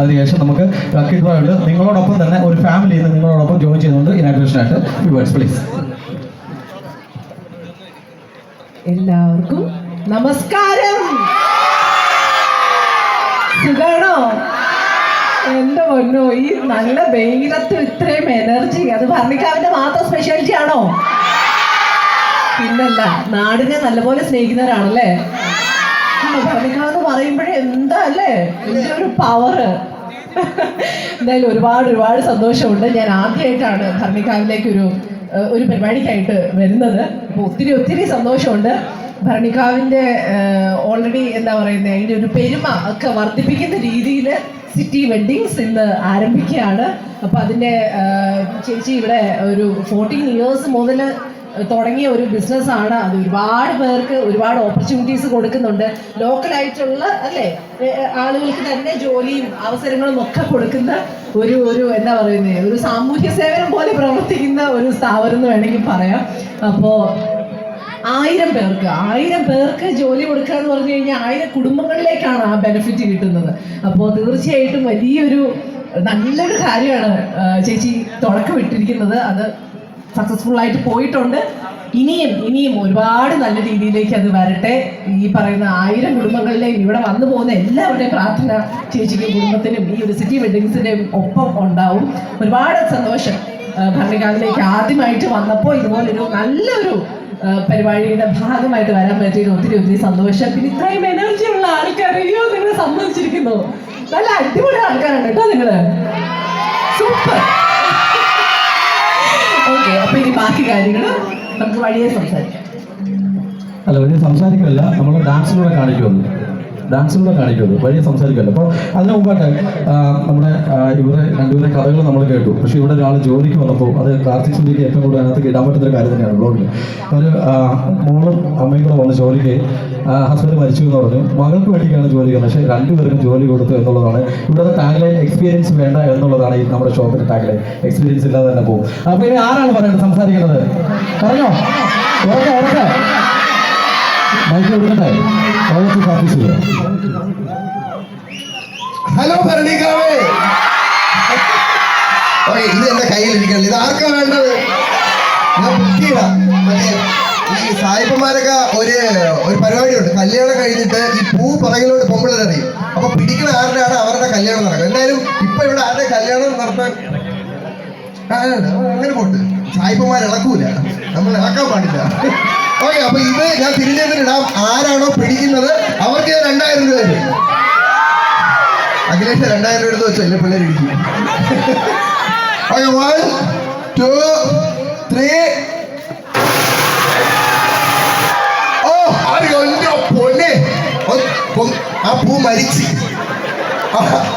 അതിനുശേഷം നമുക്ക് ഡ്രോ ഉണ്ട്. നിങ്ങളോടൊപ്പം തന്നെ ഒരു ഫാമിലി നിങ്ങളോടൊപ്പം ജോയിൻ ചെയ്യുന്നുണ്ട്. ഇനാഗ്രേഷനായിട്ട് വേർഡ്സ് പ്ലീസ് എല്ലാവർക്കും നമസ്കാരം. സുഖാണോ? എന്റെ പൊന്നോ? ഈ നല്ല വെയിലത്ത് ഇത്രയും എനർജി അത് ഭർണിക്കാവിന്റെ മാത്രം സ്പെഷ്യാലിറ്റി ആണോ? പിന്നല്ല നാടിനെ നല്ലപോലെ സ്നേഹിക്കുന്നവരാണല്ലേ? ഭർണിക്കാവെന്ന് പറയുമ്പോഴേ എന്താ അല്ലേ ഇതിന്റെ ഒരു പവറ് എന്തായാലും ഒരുപാട് ഒരുപാട് സന്തോഷമുണ്ട്. ഞാൻ ആദ്യമായിട്ടാണ് ഭരണിക്കാവിലേക്ക് ഒരു ഒരു പരിപാടിക്കായിട്ട് വരുന്നത്. അപ്പോൾ ഒത്തിരി ഒത്തിരി സന്തോഷമുണ്ട്. ഭരണിക്കാവിന്റെ ഓൾറെഡി എന്താ പറയുന്നത് അതിന്റെ ഒരു പെരുമ ഒക്കെ വർദ്ധിപ്പിക്കുന്ന രീതിയിൽ സിറ്റി വെഡ്ഡിങ്സ് ഇന്ന് ആരംഭിക്കുകയാണ്. അപ്പോൾ അതിന്റെ ചേച്ചി ഇവിടെ ഒരു ഫോർട്ടീൻ ഇയേഴ്സ് മുതൽ തുടങ്ങിയ ഒരു ബിസിനസ്സാണ് അത്. ഒരുപാട് പേർക്ക് ഒരുപാട് ഓപ്പർച്യൂണിറ്റീസ് കൊടുക്കുന്നുണ്ട്. ലോക്കലായിട്ടുള്ള അല്ലേ? ആളുകൾക്ക് തന്നെ ജോലിയും അവസരങ്ങളും ഒക്കെ കൊടുക്കുന്ന ഒരു ഒരു എന്താ പറയുന്നത് ഒരു സാമൂഹ്യ സേവനം പോലെ പ്രവർത്തിക്കുന്ന ഒരു സ്ഥാപനം എന്ന് വേണമെങ്കിൽ പറയാം. അപ്പോൾ ആയിരം പേർക്ക് ആയിരം പേർക്ക് ജോലി കൊടുക്കുക എന്ന് പറഞ്ഞു കഴിഞ്ഞാൽ ആയിരം കുടുംബങ്ങളിലേക്കാണ് ആ ബെനിഫിറ്റ് കിട്ടുന്നത്. അപ്പോൾ തീർച്ചയായിട്ടും വലിയൊരു നല്ലൊരു കാര്യമാണ് ചേച്ചി തുടക്കം ഇട്ടിരിക്കുന്നത് അത് സക്സസ്ഫുൾ ആയിട്ട് പോയിട്ടുണ്ട്. ഇനിയും ഇനിയും ഒരുപാട് നല്ല രീതിയിലേക്ക് അത് വരട്ടെ. ഈ പറയുന്ന ആയിരം കുടുംബങ്ങളിലെയും ഇവിടെ വന്നു പോകുന്ന എല്ലാവരുടെയും പ്രാർത്ഥന ചേച്ചിക്കും കുടുംബത്തിനും ഈ ഒരു സിറ്റി വെഡിങ്സിന്റെയും ഒപ്പം ഉണ്ടാവും. ഒരുപാട് സന്തോഷം ഭരണകാലിലേക്ക് ആദ്യമായിട്ട് വന്നപ്പോൾ ഇതുപോലൊരു നല്ലൊരു പരിപാടിയുടെ ഭാഗമായിട്ട് വരാൻ പറ്റിയതിൽ ഒത്തിരി ഒത്തിരി സന്തോഷം. പിന്നെ ഇത്രയും എനർജി ഉള്ള ആൾക്കാർ അയ്യോ നിങ്ങൾ സംബന്ധിച്ചിരിക്കുന്നു? നല്ല അടിപൊളി ആൾക്കാരാണ് കേട്ടോ നിങ്ങൾ. സൂപ്പർ ഓക്കെ അപ്പൊ ഇനി ബാക്കി കാര്യങ്ങൾ നമുക്ക് വഴിയെ സംസാരിക്കാം. അല്ല വലിയ സംസാരിക്കുമല്ല നമ്മൾ ഡാൻസിലൂടെ കാണിക്കുമല്ലോ ഡാൻസിലൂടെ കാണിക്കുന്നത് വലിയ സംസാരിക്കുമല്ലോ. അപ്പോൾ അതിന് മുമ്പായിട്ട് നമ്മുടെ ഇവരെ രണ്ടുപേരെ കഥകൾ നമ്മൾ കേട്ടു. പക്ഷെ ഇവിടെ ഒരാൾ ജോലിക്ക് വന്നപ്പോൾ അത് കാർത്തിക് സുന്ദരിക്ക് ഏറ്റവും കൂടുതൽ അതിനകത്ത് ഇടാൻ പറ്റുന്ന ഒരു കാര്യം തന്നെയാണ് ബ്ലോഗിൽ ഒരു മോളും അമ്മയും കൂടെ വന്ന് ജോലിക്ക് ഹസ്ബൻഡ് മരിച്ചു എന്ന് പറഞ്ഞു. മകൾക്ക് വേണ്ടിയാണ് ജോലി പക്ഷേ രണ്ടുപേർക്കും ജോലി കൊടുത്തു എന്നുള്ളതാണ്. ഇവിടെ ടാഗ്ലൈൻ എക്സ്പീരിയൻസ് വേണ്ട എന്നുള്ളതാണ് ഈ നമ്മുടെ ഷോപ്പിന്റെ ടാഗ്ലൈൻ എക്സ്പീരിയൻസ് ഇല്ലാതെ തന്നെ പോകും. അപ്പോൾ ഇനി ആരാണ് പറയുന്നത് സംസാരിക്കുന്നത്? പറഞ്ഞോ? ഓക്കെ ഓക്കെ മൈക്ക് കൊടുക്കട്ടെ ഓഫീസ് ഓഫീസിൽ ഹലോ ഭരണിക്കാവേ. ഓക്കെ ഇത് എന്റെ കയ്യിലിരിക്കണം ഇത് ആർക്കാ വേണ്ടത്? ഞാൻ ബുക്ക് ചെയ്താ. മറ്റേ ഈ സായിപ്പന്മാരൊക്കെ ഒരു ഒരു പരിപാടിയുണ്ട്. കല്യാണം കഴിഞ്ഞിട്ട് ഈ പൂ പുറകിലോട്ട് പൊമ്പിളറിയും അപ്പൊ പിടിക്കുന്ന ആരുടെയാണ് അവരുടെ കല്യാണം നടക്കുക എന്തായാലും ഇപ്പൊ ഇവിടെ ആരുടെ കല്യാണം നടത്താൻ അങ്ങനെ പോട്ട്. സായിപ്പന്മാർ ഇളക്കൂല. നമ്മൾ ഇളക്കാൻ പാടില്ല. ഓക്കെ അപ്പൊ ഇത് ഞാൻ തിരിഞ്ഞെടുത്തിടാം ആരാണോ പിടിക്കുന്നത്? അവർക്ക് ഞാൻ രണ്ടായിരം രൂപ തരും. അഖിലേഷ് രണ്ടായിരം രൂപ എടുത്ത് വെച്ചോ ഇല്ല പിള്ളേർ ഇടിക്കും. ആ പൂ മരിച്ചു.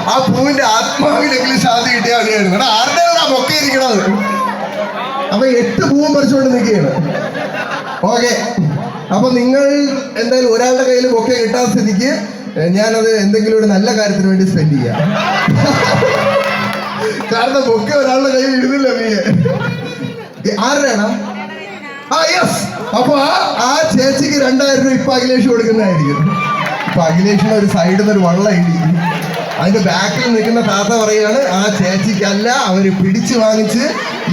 ആ- പൂവിന്റെ ആത്മാവിനെങ്കിലും ശാന്തി കിട്ടിയാൽ മതിയായിരുന്നു എടാ ആരുടെയാണ് മൊക്കെ ഇരിക്കണത്? അപ്പൊ എട്ട് പൂവും പറിച്ചുകൊണ്ട് നിൽക്കുകയാണ്. ഓക്കെ. അപ്പൊ നിങ്ങൾ എന്തായാലും ഒരാളുടെ കയ്യിൽ ബൊക്കെ കിട്ടാൻ സ്ഥിതിക്ക് ഞാനത് എന്തെങ്കിലും ഒരു നല്ല കാര്യത്തിന് വേണ്ടി സ്പെൻഡ് ചെയ്യാം. കാരണം ബൊക്കെ ഒരാളുടെ കയ്യിൽ ഇടുന്നില്ല നീ ആരുടെയാണ് ആ യെസ് അപ്പൊ ആ ചേച്ചിക്ക് രണ്ടായിരം രൂപ ഇപ്പൊ അഖിലേഷ് കൊടുക്കുന്നതായിരിക്കും. ഇപ്പൊ അഖിലേഷിന് ഒരു സൈഡിൽ നിന്ന് ഒരു വള്ള ഇടി. അതിന്റെ ബാക്കിൽ നിൽക്കുന്ന താത്ത പറയാണ് ആ ചേച്ചിക്കല്ല അവർ പിടിച്ചു വാങ്ങിച്ച്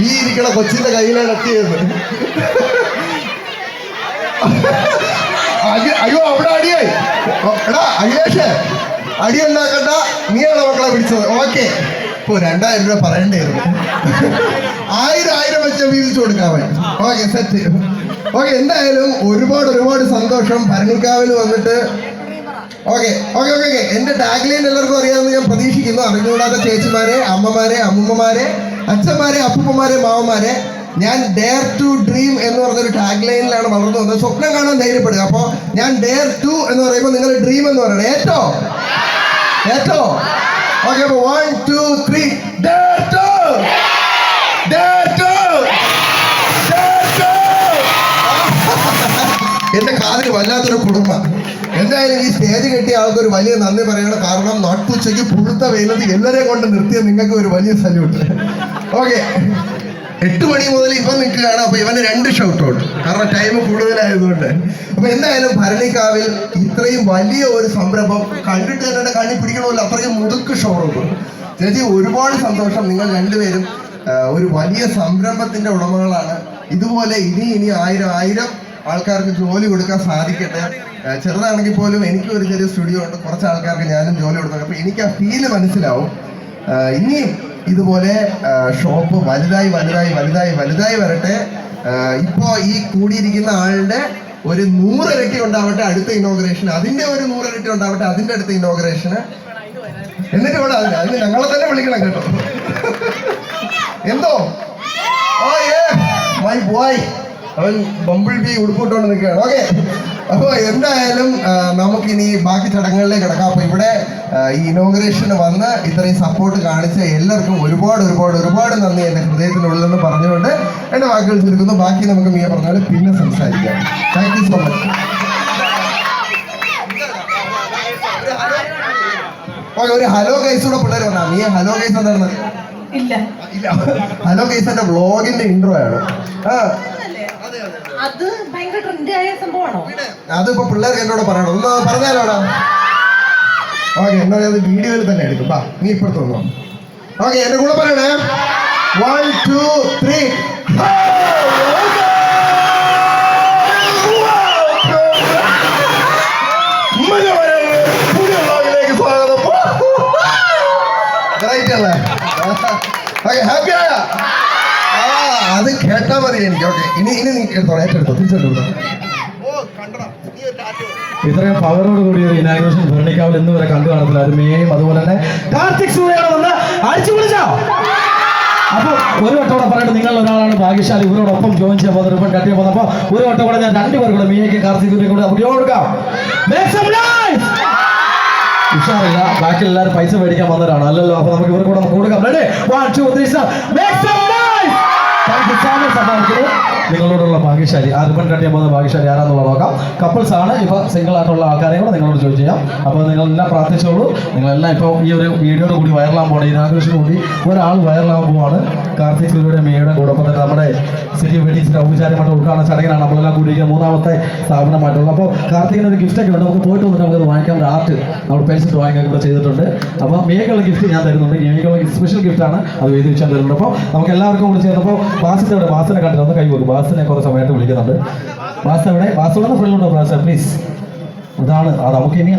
ഈ ഇരിക്കണ കൊച്ചിന്റെ കയ്യിലാണ് എത്തിയത്. അയ്യോ അവിടെ അടിയായി. എടാ അയ്യേഷേ അടി ഉണ്ടാക്കണ്ട. നീയാണ് മക്കളെ പിടിച്ചത് ഓക്കെ. ഇപ്പൊ രണ്ടായിരം രൂപ പറയണ്ടായിരുന്നു ആയിരം ആയിരം വെച്ച വീതിച്ചു കൊടുക്കാൻ ഓക്കെ സെറ്റ് ഓക്കെ എന്തായാലും ഒരുപാട് ഒരുപാട് സന്തോഷം. ഭരണക്കാവിൽ വന്നിട്ട്. Okay okay okay okay. എന്റെ ടാഗ്ലൈൻ എല്ലാവർക്കും അറിയാമെന്ന് ഞാൻ പ്രതീക്ഷിക്കുന്നു. അറിഞ്ഞുകൂടാത്ത ചേച്ചിമാരെ അമ്മമാരെ അമ്മൂമ്മമാരെ അച്ഛന്മാരെ അപ്പൂപ്പന്മാരെ മാവന്മാരെ ഞാൻ ഡെയർ ടു ഡ്രീം എന്ന് പറഞ്ഞൊരു ടാഗ് ലൈനിലാണ് വളർന്നു വന്നത്. സ്വപ്നം കാണാൻ ധൈര്യപ്പെടുക. അപ്പോൾ ഞാൻ ഡെയർ ടു എന്ന് പറയുമ്പോൾ നിങ്ങൾ ഡ്രീം എന്ന് പറയണം. ഏറ്റോ ഏറ്റോ ഓക്കെ അപ്പോൾ വൺ ടു ത്രീ ഡെയർ എന്റെ കാതിന് വല്ലാത്തൊരു കുടുംബ. എന്തായാലും ഈ സ്റ്റേജ് കെട്ടിയ ആൾക്ക് ഒരു വലിയ നന്ദി പറയണം. കാരണം നട്ടുച്ചയ്ക്ക് പുഴുത്ത വെയിലത്ത് എല്ലാരെയും കൊണ്ട് നിർത്തിയ നിങ്ങൾക്ക് ഒരു വലിയ സല്യൂട്ട് ഓക്കെ എട്ട് മണി മുതൽ ഇവൻ നിൽക്കുകയാണ്. അപ്പൊ ഇവന് രണ്ട് ഷൗട്ട് ഔട്ട് കാരണം ടൈം കൂടുതലായതുകൊണ്ട്. അപ്പൊ എന്തായാലും ഭരണിക്കാവിൽ ഇത്രയും വലിയ ഒരു സംരംഭം കണ്ടിട്ട് തന്നെ കണ്ണി പിടിക്കണമല്ലോ. അത്രയും മുതുക്ക് ഷോറൂം ചേച്ചി ഒരുപാട് സന്തോഷം. നിങ്ങൾ രണ്ടുപേരും ഒരു വലിയ സംരംഭത്തിന്റെ ഉടമകളാണ്. ഇതുപോലെ ഇനി ഇനി ആയിരം ആയിരം ആൾക്കാർക്ക് ജോലി കൊടുക്കാൻ സാധിക്കട്ടെ. ചെറുതാണെങ്കിൽ പോലും എനിക്കും ഒരു ചെറിയ സ്റ്റുഡിയോ ഉണ്ട്. കുറച്ച് ആൾക്കാർക്ക് ഞാനും ജോലി കൊടുക്കാം. അപ്പൊ എനിക്ക് ആ ഫീൽ മനസ്സിലാവും. ഇനിയും ഇതുപോലെ ഷോപ്പ് വലുതായി വലുതായി വലുതായി വലുതായി വരട്ടെ. ഇപ്പോ ഈ കൂടിയിരിക്കുന്ന ആളുടെ ഒരു നൂറിരട്ടി ഉണ്ടാവട്ടെ അടുത്ത ഇനോഗ്രേഷൻ അതിന്റെ ഒരു നൂറിരട്ടി ഉണ്ടാവട്ടെ അതിന്റെ അടുത്ത ഇനോഗ്രേഷന് എന്നിട്ട് ഇവിടെ അതിന് അതിന് ഞങ്ങളെ തന്നെ വിളിക്കണം കേട്ടോ. എന്തോ? ഓ ഏ! മൈ ബോയ് അവൻ ബമ്പിൾ ബി ഉടുപ്പിട്ടുകൊണ്ട് നിൽക്കുകയാണ്. ഓക്കെ അപ്പോൾ എന്തായാലും നമുക്ക് നമുക്കിനി ബാക്കി ചടങ്ങുകളിലേക്ക് കിടക്കാം. അപ്പോൾ ഇവിടെ ഈ ഇനോഗ്രേഷന് വന്ന് ഇത്രയും സപ്പോർട്ട് കാണിച്ച എല്ലാവർക്കും ഒരുപാട് ഒരുപാട് ഒരുപാട് നന്ദി എന്റെ ഹൃദയത്തിനുള്ളിൽ നിന്ന് പറഞ്ഞുകൊണ്ട് എന്റെ വാക്കുകൾ ചുരുക്കുന്നു. ബാക്കി നമുക്ക് മീ പറഞ്ഞാൽ പിന്നെ സംസാരിക്കാം. Thank you so much okay ഒരു ഹലോ ഗൈസ് കൂടെ പിള്ളേർ വന്നാ. നീ ഹലോ ഗൈസ് എന്താണ് ഇല്ല. ഇല്ല. ഹലോ ഗൈസ് എന്റെ വ്ളോഗിന്റെ ഇൻട്രോ ആണ്. ആ അത് ഭയങ്കര ട്രെൻഡി ആയ സംഭവമാണോ അതിപ്പോ പിള്ളേർക്ക് എന്നോട് പറയണം ഒന്ന് പറഞ്ഞാലോടാ ഓക്കെ എന്നാ അത് വീഡിയോയിൽ തന്നെ എടുക്കും ബാ നീ ഇപ്പുറത്ത് വന്നോ ഓക്കെ എന്റെ കൂടെ പറയണേ വൺ ടു ത്രീ സ്വാഗതം ഹാപ്പി ആയ അത് കേട്ടാ മതി എനിക്ക്. ഓക്കെ ഇനി ഇനി നീ എടുത്തോ ഏറ്റെടുത്തോ തിരിച്ചെടുത്തോ ഇത്രയും പവറോട് കൂടിയ ഒരു ഇനാഗ്രേഷൻ ഭരണിക്കാവിൽ ഇന്ന് വരെ കണ്ടു കാണത്തില്ല. അരുമയും മേയും അതുപോലെ തന്നെ കാർത്തിക് സൂര്യാണ് വന്ന് അടിച്ചു വിളിച്ചോ അപ്പോൾ ഒരു വട്ടം കൂടെ പറയട്ടെ നിങ്ങൾ ഒരാളാണ് ഭാഗ്യശാലി. ഇവരോടൊപ്പം ജോയിൻ ചെയ്യാൻ പോകുന്ന റിപ്പൺ കട്ടിയ പോകുന്നപ്പോ ഒരു വട്ടം കൂടെ ഞാൻ രണ്ടുപേരും കൂടെ മീയയ്ക്കും കാർത്തിക് കൂടെ അവിടെ കൊടുക്കാം! ഉഷാറില്ല ബാക്കി എല്ലാവരും പൈസ മേടിക്കാൻ വന്നവരാണ്. അല്ലല്ലോ അപ്പൊ നമുക്ക് ഇവർ കൂടെ കൊടുക്കാം. Ready one two three make some സംഭവത്തിൽ നിങ്ങളോടുള്ള ഭാഗ്യശാലി ആ റിബൺ പോകുന്ന ഭാഗ്യശാലി ആരാന്നുള്ള നോക്കാം. കപ്പിൾസ് ആണ്. ഇപ്പൊ സിംഗിൾ ആയിട്ടുള്ള ആൾക്കാരെ കൂടെ നിങ്ങളോട് ചോദിച്ചു ചെയ്യാം. അപ്പോൾ നിങ്ങളെല്ലാം പ്രാർത്ഥിച്ചോളൂ. നിങ്ങളെല്ലാം ഇപ്പോൾ ഈ ഒരു വീഡിയോയുടെ കൂടി വൈറലാകാൻ പോകണം ഇനാഗ്രേഷൻ കൂടി ഒരാൾ വൈറലാകാൻ പോവാണ്. കാർത്തിക് സൂര്യയുടെ മേയുടെ കൂടെ ഒപ്പം തന്നെ നമ്മുടെ സിറ്റി വെഡിങ്സിന്റെ ഔപചാരികമായിട്ട് ഉദ്ഘാടന ചടങ്ങിനാണ് നമ്മളെല്ലാം കൂടിയിരിക്കുന്ന മൂന്നാമത്തെ സ്ഥാപനമായിട്ടുള്ളത് അപ്പോൾ കാർത്തികിന് ഒരു ഗിഫ്റ്റ് ഒക്കെ ഉണ്ട്. നമുക്ക് പോയിട്ട് വന്നിട്ട് നമുക്ക് വാങ്ങിക്കാൻ ഒരു ആർട്ട് നമ്മൾ പെൻസിൽ വാങ്ങിക്കാൻ കൂടെ ചെയ്തിട്ടുണ്ട്. അപ്പോൾ മേക്കുള്ള ഗിഫ്റ്റ് ഞാൻ തരുന്നുണ്ട്. മേക്കുള്ള സ്പെഷ്യൽ ഗിഫ്റ്റ് ആണ്. അത് എഴുതി വെച്ചാൽ തരുന്നുണ്ട്. അപ്പോൾ നമുക്ക് എല്ലാവർക്കും കൂടി ചേർന്നപ്പോൾ ബാസിന്റെ ഇവിടെ ബാസിനെ കണ്ടിട്ട് ഒന്ന് കൈ കൊടുക്കും. ബാസിനെ കുറേ സമയത്ത് വിളിക്കുന്നുണ്ട്. എവിടെ? ബാസ് ഫ്രണ്ട് ഫ്രണ്ടിലുണ്ടോ ബാസ് പ്ലീസ് ഇതാണ്. നമുക്ക് ഇനി